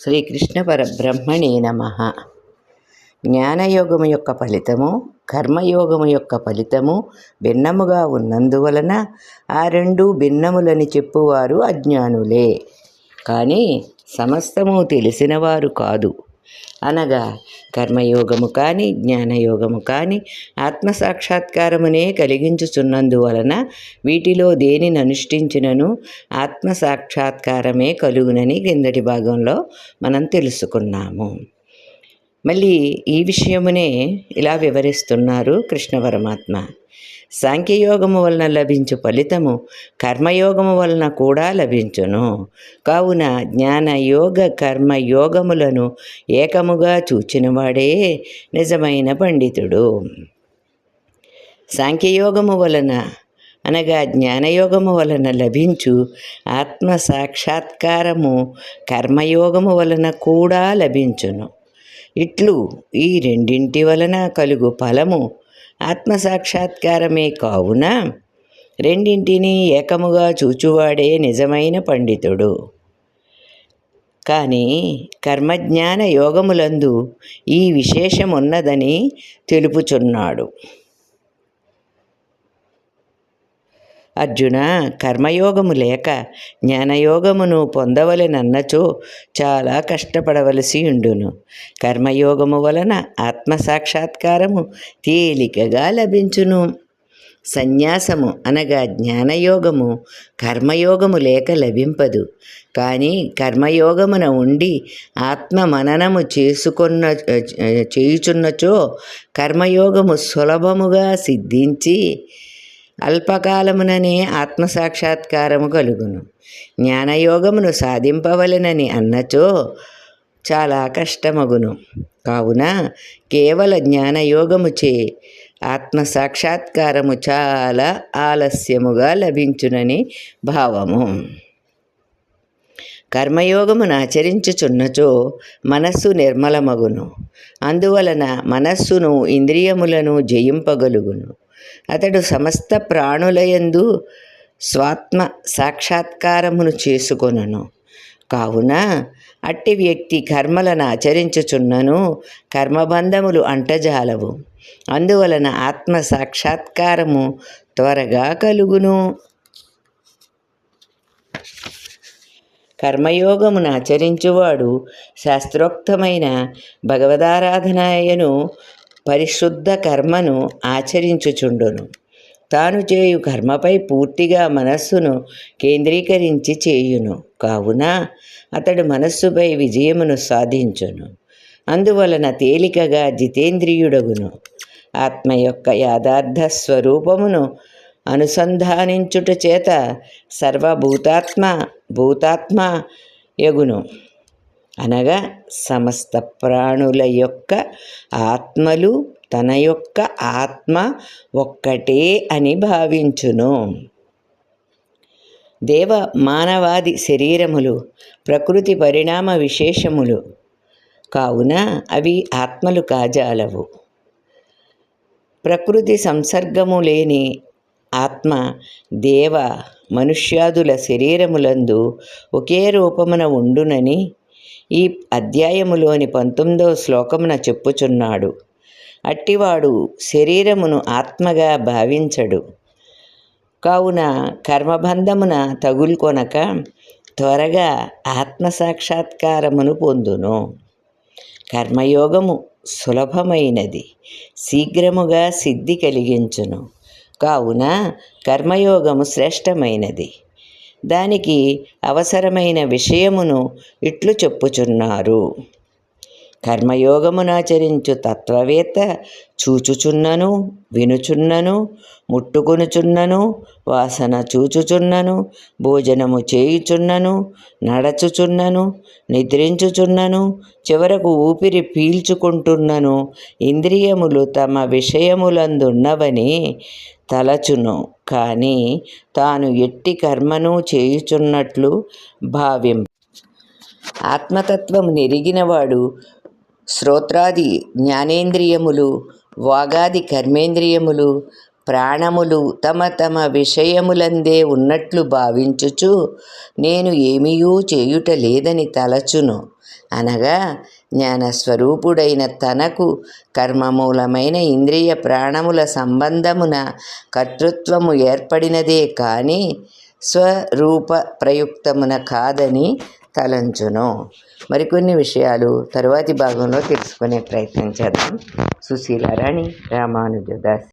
శ్రీకృష్ణ పరబ్రహ్మణే నమ. జ్ఞానయోగము యొక్క ఫలితము కర్మయోగము యొక్క ఫలితము భిన్నముగా ఉన్నందువలన ఆ రెండు భిన్నములని చెప్పువారు అజ్ఞానులే. కానీ సమస్తము తెలిసినవారు కాదు. అనగా కర్మయోగము కానీ జ్ఞానయోగము కానీ ఆత్మసాక్షాత్కారమునే కలిగించుచున్నందువలన వీటిలో దేనిని అనుష్ఠించినను ఆత్మసాక్షాత్కారమే కలుగునని కిందటి భాగంలో మనం తెలుసుకున్నాము. మళ్ళీ ఈ విషయమునే ఇలా వివరిస్తున్నారు కృష్ణ పరమాత్మ సాంఖ్యయోగము వలన లభించు ఫలితము కర్మయోగము వలన కూడా లభించును. కావున జ్ఞానయోగ కర్మయోగములను ఏకముగా చూచినవాడే నిజమైన పండితుడు. సాంఖ్యయోగము వలన అనగా జ్ఞానయోగము వలన లభించు ఆత్మ సాక్షాత్కారము కర్మయోగము వలన కూడా లభించును. ఇట్లు ఈ రెండింటి వలన కలుగు ఫలము ఆత్మసాక్షాత్కారమే కావున రెండింటినీ ఏకముగా చూచువాడే నిజమైన పండితుడు. కానీ కర్మజ్ఞాన యోగములందు ఈ విశేషమున్నదని తెలుపుచున్నాడు. అర్జున కర్మయోగము లేక జ్ఞానయోగమును పొందవలెనన్నచో చాలా కష్టపడవలసి ఉండును. కర్మయోగము వలన ఆత్మసాక్షాత్కారము తేలికగా లభించును. సన్యాసము అనగా జ్ఞానయోగము కర్మయోగము లేక లభింపదు. కానీ కర్మయోగమున ఉండి ఆత్మ మననము చేసుకున్న చేయుచున్నచో కర్మయోగము సులభముగా సిద్ధించి అల్పకాలముననే ఆత్మసాక్షాత్కారము కలుగును. జ్ఞానయోగమును సాధింపవలెనని అన్నచో చాలా కష్టమగును. కావున కేవల జ్ఞానయోగముచే ఆత్మసాక్షాత్కారము చాలా ఆలస్యముగా లభించునని భావము. కర్మయోగమును ఆచరించుచున్నచో మనస్సు నిర్మలమగును. అందువలన మనస్సును ఇంద్రియములను జయింపగలుగును. అతడు సమస్త ప్రాణులయందు స్వాత్మ సాక్షాత్కారమును చేసుకొనను. కావున అట్టి వ్యక్తి కర్మలను ఆచరించుచున్నను కర్మబంధములు అంటజాలవు. అందువలన ఆత్మ సాక్షాత్కారము త్వరగా కలుగును. కర్మయోగమును ఆచరించువాడు శాస్త్రోక్తమైన భగవదారాధనాయను పరిశుద్ధ కర్మను ఆచరించుచుండును. తాను చేయు కర్మపై పూర్తిగా మనస్సును కేంద్రీకరించి చేయును. కావున అతడు మనస్సుపై విజయమును సాధించును. అందువలన తేలికగా జితేంద్రియుడగును. ఆత్మ యొక్క యాథార్థ స్వరూపమును అనుసంధానించుట చేత సర్వభూతాత్మ భూతాత్మ యగును. అనగా సమస్త ప్రాణుల యొక్క ఆత్మలు తన యొక్క ఆత్మ ఒక్కటే అని భావించును. దేవ మానవాది శరీరములు ప్రకృతి పరిణామ విశేషములు కావున అవి ఆత్మలు కాజాలవు. ప్రకృతి సంసర్గము లేని ఆత్మ దేవ మనుష్యాదుల శరీరములందు ఒకే రూపమున ఉండునని ఈ అధ్యాయములోని పంతొమ్మిదవ శ్లోకమున చెప్పుచున్నాడు. అట్టివాడు శరీరమును ఆత్మగా భావించడు. కావున కర్మబంధమున తగులుకొనక త్వరగా ఆత్మసాక్షాత్కారమును పొందును. కర్మయోగము సులభమైనది. శీఘ్రముగా సిద్ధి కలిగించును. కావున కర్మయోగము శ్రేష్టమైనది. దానికి అవసరమైన విషయమును ఇట్లు చెప్పుచున్నారు. కర్మయోగమునాచరించు తత్వవేత్త చూచుచున్నను వినుచున్నను ముట్టుకొనుచున్నను వాసన చూచుచున్నను భోజనము చేయుచున్నను నడచుచున్నను నిద్రించుచున్నను చివరకు ఊపిరి పీల్చుకుంటున్నను ఇంద్రియములు తమ విషయములందున్నవని తలచును. కానీ తాను ఎట్టి కర్మను చేయుచున్నట్లు భావిం ఆత్మతత్వం నెరిగినవాడు శ్రోత్రాది జ్ఞానేంద్రియములు వాగాది కర్మేంద్రియములు ప్రాణములు తమ తమ విషయములందే ఉన్నట్లు భావించుచు నేను ఏమీయూ చేయుట లేదని తలచును. అనగా జ్ఞానస్వరూపుడైన తనకు కర్మమూలమైన ఇంద్రియ ప్రాణముల సంబంధమున కర్తృత్వము ఏర్పడినదే కానీ స్వరూప ప్రయుక్తమున కాదని తలంచును. మరికొన్ని విషయాలు తరువాతి భాగంలో తెలుసుకునే ప్రయత్నం చేద్దాం. సుశీలారాణి రామానుజదాస్.